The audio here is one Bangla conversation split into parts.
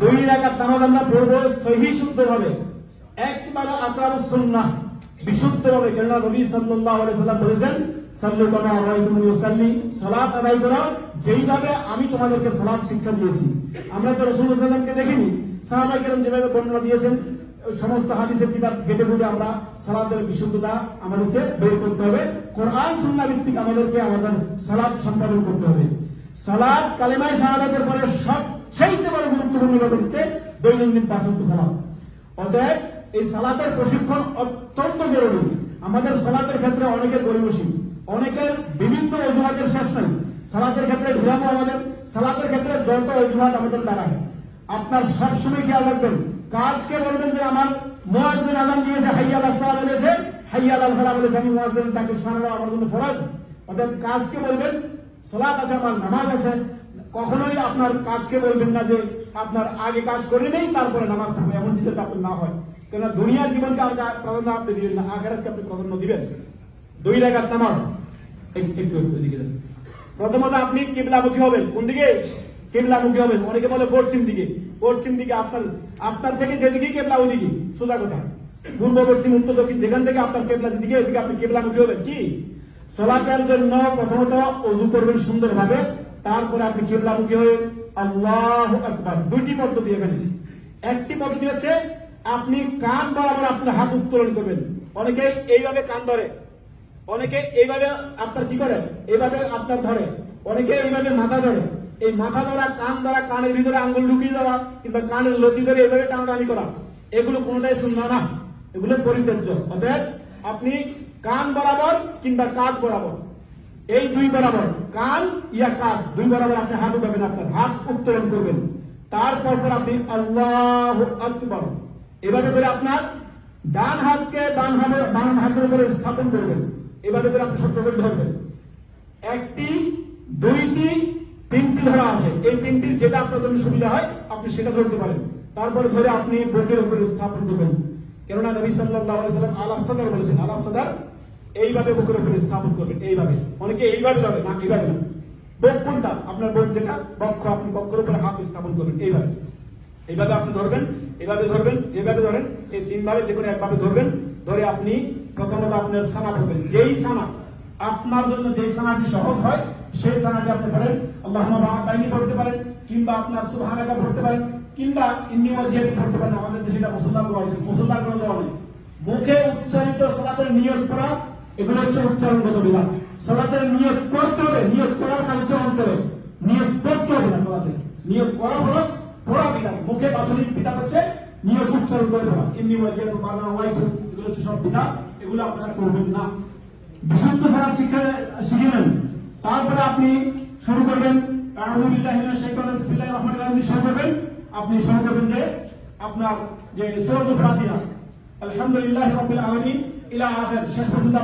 দুই রাকাত নামাজ আমরা পড়ব সহি শুদ্ধভাবে। একবারে আকরাম সুন্নাহ, বিশুদ্ধভাবে। কেননা নবী সাল্লাম বলেছেন, সাল্লু কামা সালাত আদায় যেইভাবে আমি তোমাদেরকে সালাত শিক্ষা দিয়েছি। আমরা তো সাল্লাল্লাহু সাল্লামকে দেখিনি। সাহাবায়ে কেরাম যেভাবে বর্ণনা দিয়েছেন, সমস্ত হাদিসের কিতাব ঘেটে ঘুটে আমরা সালাতের বিশুদ্ধতা আমাদেরকে বের করতে হবে। কোরআন, সুন্নাহ ভিত্তিক আমাদেরকে আমাদের সালাত সম্পাদন করতে হবে। সালাত, কালেমায় শাহাদাতের পরে সবচেয়ে বড় গুরুত্বপূর্ণ ইবাদত হচ্ছে দৈনন্দিন পাঁচ ওয়াক্ত সালাত। অতএব এই সালাতের প্রশিক্ষণ অত্যন্ত জরুরি। আমাদের সালাতের ক্ষেত্রে অনেকের গরিবসী অনেকের বিভিন্ন অজুহাতের শেষ নাই। সালাতের ক্ষেত্রে ঘুরানো আমাদের, সালাতের ক্ষেত্রে যত অজুহাত আমাদের দাঁড়ায়। আপনার সবসময় খেয়াল রাখবেন, কাজকে বলবেন যে আমার মুয়াজ্জিন আযান দিয়েছে, হাইয়াল আসসালাম বলেছে, হাইয়াল আল ফালাহ বলেছে, আমি মুয়াজ্জিন তাকে দেওয়া আমার জন্য ফরজ। অতএব কাজকে বলবেন, সালাত আছে, আমার নামাজ আছে কখনোই আপনার কাজকে বলবেন না যে আপনার আগে কাজ করে নেই, তারপরে নামাজ পড়ব এমন যাতে আপনার না হয়। কেননা দুনিয়ার জীবনকে আপনি প্রাধান্য আপনি দিবেন না, আখেরাতকে আপনি প্রাধান্য দিবেন। দুই রাকাত নামাজ। প্রথমত আপনি কিবলামুখী হবেন। কোন দিকে? কিবলামুখী হবেন। অনেকে বলে পশ্চিম দিকে। পশ্চিম দিকে আপনার আপনার থেকে যেদিকে কেবলা ওইদিকে, সোজা কথা। পূর্ব, পশ্চিম, উত্তর, দক্ষিণ, যেখান থেকে আপনার কেবলা যেদিকে, ওইদিকে আপনি কেবলামুখী হবেন। কি? সলাতের জন্য প্রথমত অজু করবেন সুন্দরভাবে। তারপরে আপনি কিবলামুখী হয়ে আল্লাহ আকবার। দুইটি পদ্ধতি এখানে একটি পদ্ধতি হচ্ছে, আপনি কান বরাবর আপনার হাত উত্তোলন করবেন। অনেকে এইভাবে কান ধরে। অনেকে এইভাবে আপনার কি করে? এইভাবে আপনার ধরে। অনেকে এইভাবে মাথা ধরে। এই মাথা ধরা, কান ধরা, কানের ভিতরে আঙ্গুল ঢুকিয়ে দেওয়া কিংবা কানের লতি ধরে এইভাবে টানাটানি করা, এগুলো কোনোটাই শূন্য না। এগুলো পরিত্যাজ্য। অতএব আপনি কান বরাবর কিংবা কাঁধ বরাবর। এই দুই বরাবর কান ইয়া কাঁধ দুই বরাবর আপনি হাত উঠাবেন আপনার, হাত উত্তোলন করবেন। তারপর পর আপনি আল্লাহ আকবর। এভাবে করে আপনার ডান হাতকে বাম হাতের বাম হাতের উপরে স্থাপন করবেন। এভাবে করে আপনি সত্য করে ধরবেন। একটি, দুইটি, তিনটি ধরা আছে। এই তিনটির যেটা আপনার জন্য সুবিধা হয়, আপনি সেটা ধরতে পারেন। তারপরে ধরে আপনি বুকের উপরে স্থাপন করবেন। কেননা নবী সাল্লাল্লাহু আলাইহি সাল্লাম আলা সাদার বলেছেন আলা সাদার এইভাবে বুকের উপরে স্থাপন করবেন, এইভাবে। অনেকে এইভাবে যাবে, না, এইভাবে না। বুক কোনটা? আপনার বুক যেটা, বক্ষ, আপনি বক্ষের উপরে হাত স্থাপন করবেন, এইভাবে। এইভাবে আপনি ধরবেন, এইভাবে ধরবেন, যেভাবে ধরেন, এই তিনভাবে যে কোনো একভাবে ধরবেন, ধরে আপনি প্রথমত আপনার সানা পড়বেন। যেই সানা, আপনার জন্য যেই সানাটি সহজ হয়, সেই সানাটি আপনি পড়েন। আল্লাহ বাইনি পড়তে পারেন, কিংবা আপনার সুবহানাকা পড়তে পারেন, কিংবা ইন্নি ওয়াজিহাতি পড়তে পারেন। আমাদের দেশে এটা মুসলমান মুসলমান কোনো মুখে উচ্চারিত সালাতের নিয়ত করা এগুলো হচ্ছে উচ্চারণগত বিধান। সালাতের নিয়ত করতে হবে নিয়োগ করার হচ্ছে অন্তরে। নিয়ত করতে হবে না সালাতে। নিয়ত করা হলো পড়া বিধান। মুখে বাসনিক বিধান হচ্ছে নিয়ত উচ্চারণ করে পড়া। ইন্নি ওয়াজিহাতু বানা ওয়াইতু এগুলো হচ্ছে সব বিধান। এগুলো আপনারা করবেন না। বিশুদ্ধ সালাত শিক্ষা শিখে নেন। তারপরে আপনি শুরু করবেন। আলহামদুলিল্লাহ শাইতানির বিসমিল্লাহির রহমানির রহিম। শুরু করবেন। আপনি শুরু করবেন যে আপনার যে সূরাতুল ফাতিহা। আলহামদুলিল্লাহ রাব্বিল আলামিন। শেষ পর্যন্ত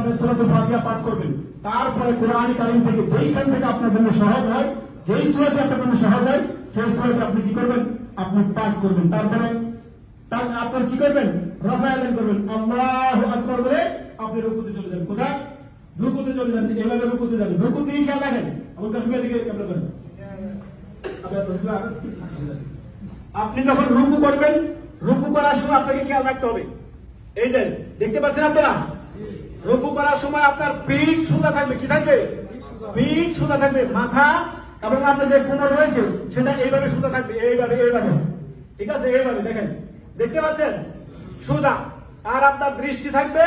করবেন। তারপরে কোরআন থেকে যেইখান থেকে আপনার জন্য সহজ হয়, যেই সূরাটি আপনার জন্য সহজ হয়, সেই সূরাটি আপনি কি করবেন? আপনি পাঠ করবেন। তারপরে তার আপনার কি করবেন? রফা আদান করবেন। আল্লাহু বলে আপনি রুকুতে চলে যাবেন কোথায় রুকুতে চলে যাবেন এভাবে রুকুতে যাবেন রুকু দিয়ে খেয়াল রাখেন। আমার কাশ্মীর দিকে ক্যামেরা করেন আপনি যখন রুকু করবেন, রুকু করার সময় আপনাকে খেয়াল রাখতে হবে। এই যে, দেখতে পাচ্ছেন আপনারা? রুকু করার সময় আপনার পিঠ সোজা থাকবে। কি থাকবে? পিঠ সোজা থাকবে। মাথা এবং আপনার যে কোমর রয়েছে, সেটা এইভাবে সোজা থাকবে। এইভাবে এইভাবে। ঠিক আছে? এইভাবে, দেখেন। দেখতে পাচ্ছেন? সোজা আর আপনার দৃষ্টি থাকবে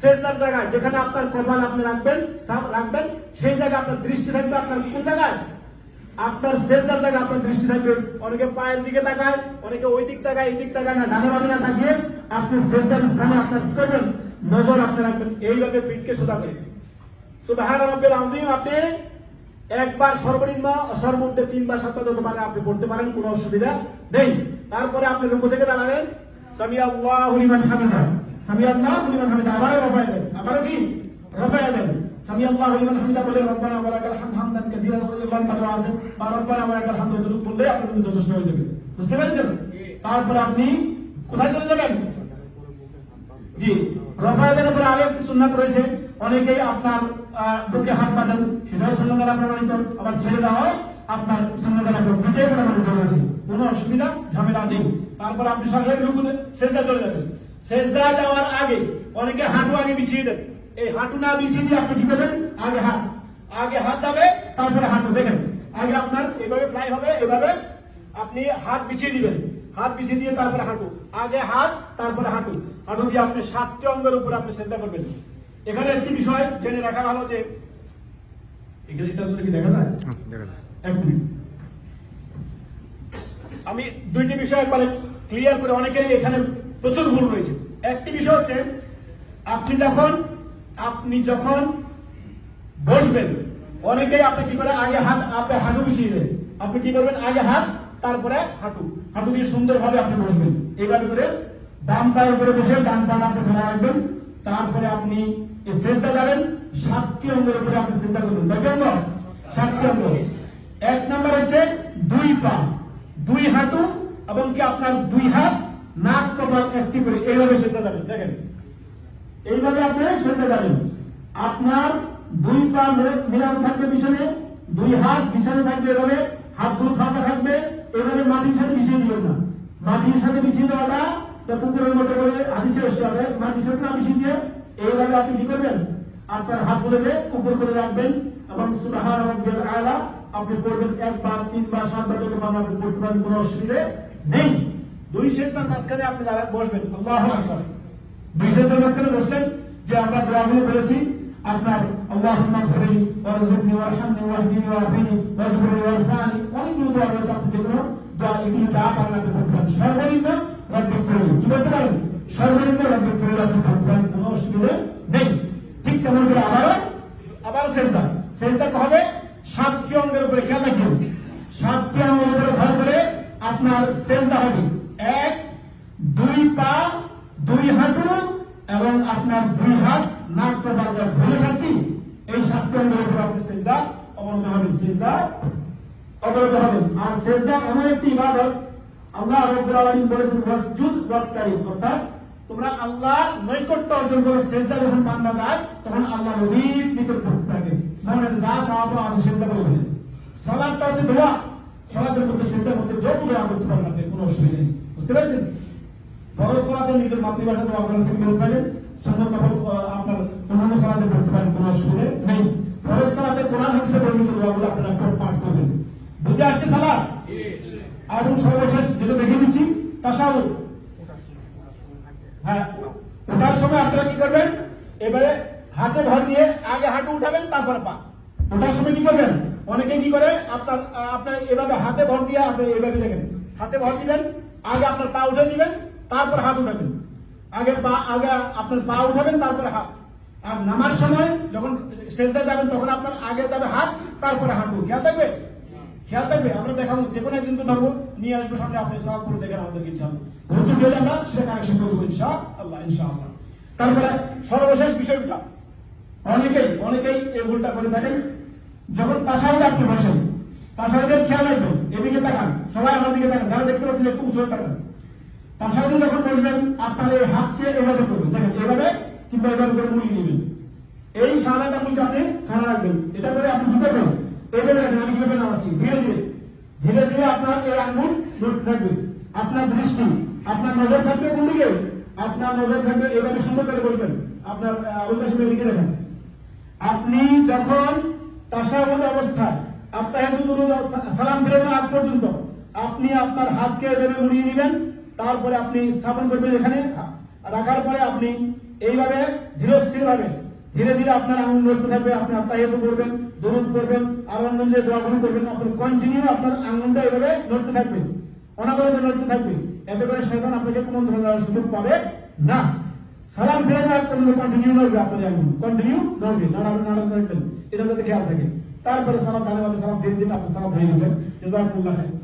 শেষদার জায়গায়, যেখানে আপনার কপাল আপনি রাখবেন রাখবেন, সেই জায়গায় আপনার দৃষ্টি থাকবে আপনার কোন জায়গায়? আপনার শেষদার জায়গায় আপনার দৃষ্টি থাকবে। অনেকে পায়ের দিকে তাকায়, অনেকে ওই দিক তাকায়, এই দিক তাকায় না, ডানে বামে না তাকিয়ে আপনি শেষদার স্থানে আপনার করবেন, নজর আপনি রাখবেন। এইভাবে পিঠকে সোজাবেন সুবাহান রাব্বিল আযীম, আপনি একবার সর্বনিম্ন সর্বোচ্চ তিনবার সাতটা যত পারেন আপনি পড়তে পারেন, কোনো অসুবিধা নেই। তারপরে আপনি রুকু থেকে দাঁড়ালেন। লিমান হামিদা। লিমান হামিদা, আবারও দেন। কি? রফায় দেন। সামি আল্লাহু লিমান হামিদা বলে, রব্বানা ওয়া লাকাল হামদ হামদান কাসীরান ওয়া আছে বা রব্বানা ওয়া লাকাল হামদ বললে আপনি যথেষ্ট হয়ে যাবে। বুঝতে পেরেছেন? তারপরে আপনি কোথায় চলে যাবেন? জি। রফায়দের উপরে আরও একটি সুন্নাত রয়েছে। অনেকেই আপনার বুকে হাত বাঁধেন, সেটাও সুন্নাত দ্বারা প্রমাণিত আবার ছেড়ে দেওয়া হয়, আপনার সুন্নাত দ্বারা দুটোই প্রমাণিত রয়েছে কোনো অসুবিধা, ঝামেলা নেই। তারপর আপনি সরাসরি রুকুনে সেজদা চলে যাবেন। সেজদা যাওয়ার আগে অনেকে হাঁটু আগে বিছিয়ে দেন। এই হাঁটু না বিছিয়ে দিয়ে আপনি কি করবেন? আগে হাত আগে হাত যাবে, তারপরে হাঁটু। দেখেন, আগে আপনার এভাবে ফ্লাই হবে, এভাবে আপনি হাত বিছিয়ে দিবেন। হাত বিছিয়ে দিয়ে তারপরে হাঁটু। আগে হাত, তারপরে হাঁটু। হাঁটু দিয়ে আপনি সাতটি অঙ্গের উপরে আপনি চিন্তা করবেন। এখানে একটি বিষয় জেনে রাখা ভালো যে এখানে এটা কি দেখা যায়? এক মিনিট। আমি দুইটি বিষয় একবারে ক্লিয়ার করে অনেকের এখানে প্রচুর ভুল রয়েছে। একটি বিষয় হচ্ছে আপনি যখন আপনি যখন বসবেন অনেকেই আপনি কি করে আগে হাত আপনি হাঁটু বিছিয়ে দেন। আপনি কি করবেন? আগে হাত তারপরে হাঁটু। হাঁটু দিয়ে সুন্দরভাবে আপনি বসবেন। এইভাবে করে বাম পায়ের উপরে বসে ডান পাটা আপনি খাড়া রাখবেন। তারপরে আপনি সেজদা যাবেন সাতটি অঙ্গের উপরে আপনি চেষ্টা করবেন। কয়টি অঙ্গ? সাতটি অঙ্গ। এক নাম্বার হচ্ছে দুই পা, দুই হাঁটু এবং কি আপনার দুই হাত নাক কপাল একটি করে। এইভাবে সেজদা যাবেন দেখেন। এইভাবে আপনি সরতে যাবেন আপনার দুই পা মেলে- মেলানো থাকবে পিছনে, দুই হাত পিছনে থাকবে এভাবে হাতগুলো ফাঁকা থাকবে, এভাবে মাটির সাথে মিশিয়ে দিবেন না। মাটির সাথে মিশিয়ে দেওয়াটা তো কুকুরের মতো করে হাদিসে এসে হবে মাটির সাথে না মিশিয়ে দিয়ে? এইভাবে আপনি কি করবেন? আপনার হাতগুলোকে উপর করে রাখবেন এবং সুবহান রাব্বিয়াল আলা আপনি পড়বেন একবার তিনবার সাতবার যত বার আপনি পড়তে পারেন কোনো অসুবিধে নেই। দুই শেষবার মাঝখানে আপনি বসবেন। আল্লাহু আকবার। দুই শেষবার মাঝখানে বসলেন যে আমরা দোয়াগুলো বলেছি আপনার আল্লাহুম্মা ওয়ারহামনি ওয়াহদিনি ওয়ারফানি অনেকগুলো দোয়া রয়েছে আপনি যেগুলো দোয়া এগুলো যা পারেন আপনি করতে পারেন। সর্বনিম্ন রব্বিক ফিরলি কি বলতে পারেন। সর্বনিম্ন রব্বিক ফিরলি আপনি করতে পারেন কোনো অসুবিধা নেই। ঠিক তেমন করে আবারও আবার সেজদা। সেজদা হবে সাতটি অঙ্গের উপরে, খেয়াল রাখুন সাতটি অঙ্গের উপরে ভর করে আপনার সেজদা হবে। এক, দুই পা, দুই হাঁটু এবং আপনার দুই হাত, নাক বারবার ভুলে সাতটি এই সাতটি অঙ্গের উপরে আপনি সেজদা অবনত হবেন। সেজদা অবনত হবেন। আর সেজদা এমন একটি ইবাদত আল্লাহ রাব্বুল আলামিন বলেছেন, ওয়াসজুদ ওয়াক্তারিব অর্থাৎ তোমরা আল্লাহ নৈকট্য অর্জন করো, সেজদা যখন বান্দা যায়, তখন আল্লাহ নদীর নিকট পড়তে থাকে। মনে যা চাওয়া আছে সেজদা করে দেন সালাদটা হচ্ছে দোয়া। সালাদের মধ্যে সেজদার মধ্যে যোগ দোয়া করতে পারেন আপনি, কোনো অসুবিধা নেই। বুঝতে পেরেছেন? বড় সালাতে নিজের মাতৃভাষা দোয়া করার থেকে বিরত থাকেন। নফল আপনার অন্যান্য সালাতে পড়তে পারেন, কোনো অসুবিধা নেই। ফরজ সালাতে কোরআন হাদিসে বর্ণিত দোয়াগুলো আপনারা পাঠ করবেন। বুঝে আসছে সালাদ? এবং সর্বশেষ যেটা দেখে দিচ্ছি তাসাউদ হ্যাঁ ওঠার সময় আপনারা কি করবেন? এবারে হাতে ভর দিয়ে আগে হাঁটু উঠাবেন, তারপরে পা। ওঠার সময় কি করবেন? অনেকে কি করে? আপনার আপনার এভাবে হাতে ভর দিয়ে আপনি এভাবে দেখেন। হাতে ভর দিবেন, আগে আপনার পা উঠে দিবেন, তারপর হাত উঠাবেন। আগে পা, আগে আপনার পা উঠাবেন, তারপরে হাত। আর নামার সময় যখন সেজদা যাবেন, তখন আপনার আগে যাবে হাত, তারপরে হাঁটু। খেয়াল থাকবে? খেয়াল থাকবে, আমরা দেখাবো যে কোনো একদিন তো ধরবো নিয়ে আসব সামনে, আপনি করে দেখেন আমাদেরকে ইনশাআল্লাহ। নতুন হলে আমরা সেটা কানেকশন করব ইনশাআল্লাহ ইনশাআল্লাহ। তারপরে সর্বশেষ বিষয়টা, অনেকেই অনেকেই এই ভুলটা করে থাকেন, যখন তাসাউদে আপনি বসেন তাসাউদের খেয়াল রাখবেন, এদিকে তাকান, সবাই আমার দিকে তাকান, যারা দেখতে পাচ্ছেন একটু উঁচু তাকান। তাসাউদে যখন বসবেন, আপনার এই হাতকে এভাবে করবেন, দেখেন, এভাবে কিংবা এভাবে করে মুড়িয়ে নেবেন। এই সাদাটা আঙুলকে আপনি খানা রাখবেন, এটা করে আপনি কি এভাবে রাখবেন আমি কীভাবে নামাচ্ছি ধীরে ধীরে। ধীরে ধীরে আপনার এই আঙ্গুল থাকবে। আপনার দৃষ্টি, আপনার নজর থাকবে কোন দিকে? আপনার নজর থাকবে, এভাবে সুন্দর করে বসবেন আপনার এদিকে রাখেন। আপনি যখন অবস্থায় আপনার সালাম ফিরানোর আগ পর্যন্ত আপনি আপনার হাতকে এভাবে মুড়িয়ে নেবেন তারপরে আপনি স্থাপন করবেন এখানে, রাখার পরে আপনি এইভাবে ধীরস্থির ভাবে ধীরে ধীরে আপনার আঙুল নড়তে থাকবে, আপনি আত্মাহিত করবেন, দরুদ করবেন আর অন্য যে দোয়াগুলো করবেন আপনি কন্টিনিউ আপনার আঙুলটা এভাবে নড়তে থাকবে অনাগত নড়তে থাকবে। এতে করে শয়তান আপনাকে কোনো ধরনের সুযোগ পাবে না। সালাম ফিরে যাওয়ার পর্যন্ত কন্টিনিউ নড়বে আপনার আঙুল কন্টিনিউ নড়বে, নাড়াবে, নাড়াতে থাকবেন, এটা যাতে খেয়াল থাকে। তারপরে সালাম দানে সালাম দিয়ে দিন আপনার সালাম হয়ে গেছে। জাজাকুল্লাহ খাইর।